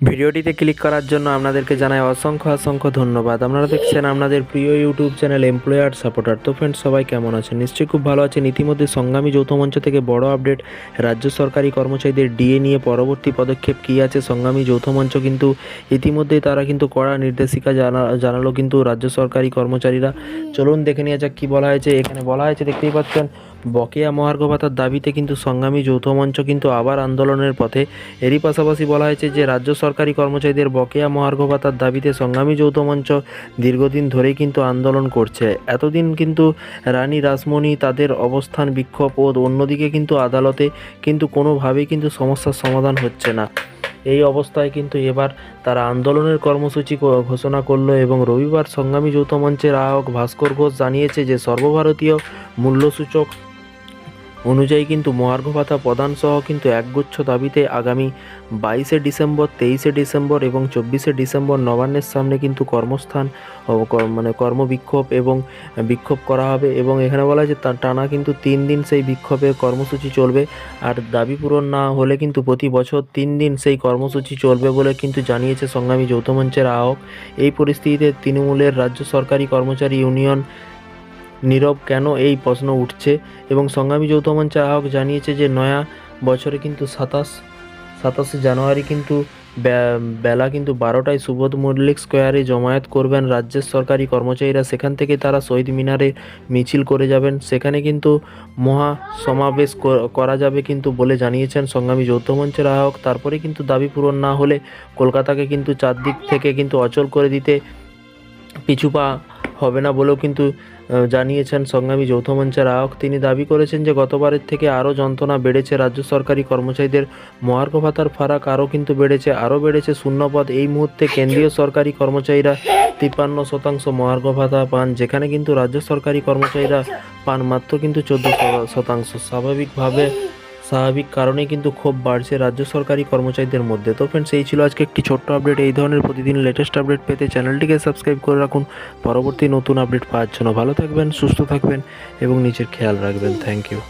ভিডিওটিতে ক্লিক করার জন্য আপনাদেরকে জানাই অসংখ্য অসংখ্য ধন্যবাদ। আপনারা দেখছেন আপনাদের প্রিয় ইউটিউব চ্যানেল এমপ্লয়ার সাপোর্টার তো ফ্রেন্ডস সবাই কেমন আছেন? নিশ্চয়ই খুব ভালো আছেন। ইতিমধ্যে সংগ্রামী যৌথ মঞ্চ থেকে বড় আপডেট রাজ্য সরকারি কর্মচারীদের ডিএ নিয়ে পরবর্তী পদক্ষেপ কী আছে? সংগ্রামী যৌথ মঞ্চ কিন্তু ইতিমধ্যেই তারা কিন্তু কড়া নির্দেশিকা জানা, জানালো কিন্তু রাজ্য সরকারি কর্মচারীরা। চলুন দেখে নিয়ে যাক কী বলা হয়েছে। এখানে বলা হয়েছে, দেখতেই পাচ্ছেন বকেয়া মহার্ঘ ভাতার দাবিতে কিন্তু সংগ্রামী যৌথ মঞ্চ কিন্তু আবার আন্দোলনের পথে। এরই পাশাপাশি বলা হয়েছে যে, রাজ্য সরকারি কর্মচারীদের বকেয়া মহার্ঘ ভাতার দাবিতে সংগ্রামী যৌথ মঞ্চ দীর্ঘদিন ধরেই কিন্তু আন্দোলন করছে। এতদিন কিন্তু রানী রাসমণি তাদের অবস্থান, বিক্ষোভ ও অন্যদিকে কিন্তু আদালতে কিন্তু কোনোভাবেই কিন্তু সমস্যার সমাধান হচ্ছে না। এই অবস্থায় কিন্তু এবার তারা আন্দোলনের কর্মসূচি ঘোষণা করল এবং রবিবার সংগ্রামী যৌথ মঞ্চের আহ্বায়ক ভাস্কর ঘোষ জানিয়েছে যে, সর্বভারতীয় মূল্যসূচক অনুযায়ী কিন্তু মহার্ঘ ভাতা প্রদান সহ কিন্তু একগুচ্ছ দাবিতে আগামী বাইশে ডিসেম্বর, তেইশে ডিসেম্বর এবং চব্বিশে ডিসেম্বর নবান্নের সামনে কিন্তু কর্মস্থান মানে কর্মবিক্ষোভ এবং বিক্ষোভ করা হবে এবং এখানে বলা যে টানা কিন্তু তিন দিন সেই বিক্ষোভের কর্মসূচি চলবে। আর দাবি পূরণ না হলে কিন্তু প্রতি বছর তিন দিন সেই কর্মসূচি চলবে বলে কিন্তু জানিয়েছে সংগ্রামী যৌথ মঞ্চের আহ্বায়ক এই পরিস্থিতিতে তৃণমূলের রাজ্য সরকারি কর্মচারী ইউনিয়ন নীরব কেন এই প্রশ্ন উঠছে? এবং সংগ্রামী যৌথ আহ্বায়ক জানিয়েছে যে, নয়া বছরে কিন্তু সাতাশ, সাতাশে জানুয়ারি কিন্তু বেলা কিন্তু বারোটায় সুবোধ মল্লিক স্কোয়ারে জমায়েত করবেন রাজ্যের সরকারি কর্মচারীরা। সেখান থেকে তারা শহীদ মিনারে মিছিল করে যাবেন। সেখানে কিন্তু মহা সমাবেশ করা যাবে কিন্তু বলে জানিয়েছেন সংগ্রামী যৌথ মঞ্চের আহ্বায়ক। তারপরে কিন্তু দাবি পূরণ না হলে কলকাতাকে কিন্তু চারদিক থেকে কিন্তু অচল করে দিতে পিছু পা হবে না বলেও কিন্তু জানিয়েছেন সংগ্রামী যৌথ মঞ্চের আয়ক তিনি দাবি করেছেন যে গতবারের থেকে আরও যন্ত্রণা বেড়েছে রাজ্য সরকারি কর্মচারীদের। মহার্ঘ ভাতার ফারাক আরও কিন্তু বেড়েছে, আরও বেড়েছে শূন্যপদ। এই মুহূর্তে কেন্দ্রীয় সরকারি কর্মচারীরা তিপ্পান্ন শতাংশ মহার্ঘ ভাতা পান, যেখানে কিন্তু রাজ্য সরকারি কর্মচারীরা পান মাত্র কিন্তু চোদ্দ শতাংশ। স্বাভাবিকভাবে স্বাভাবিক কারণেই কিন্তু খুব বাড়ছে রাজ্য সরকারি কর্মচারীদের মধ্যে। তো ফ্রেন্ডস এই ছিল আজকে একটি ছোট্ট আপডেট এই ধরনের প্রতিদিন লেটেস্ট আপডেট পেতে চ্যানেলটিকে সাবস্ক্রাইব করে রাখুন। পরবর্তী নতুন আপডেট পাওয়ার জন্য ভালো থাকবেন, সুস্থ থাকবেন এবং নিজের খেয়াল রাখবেন। Thank you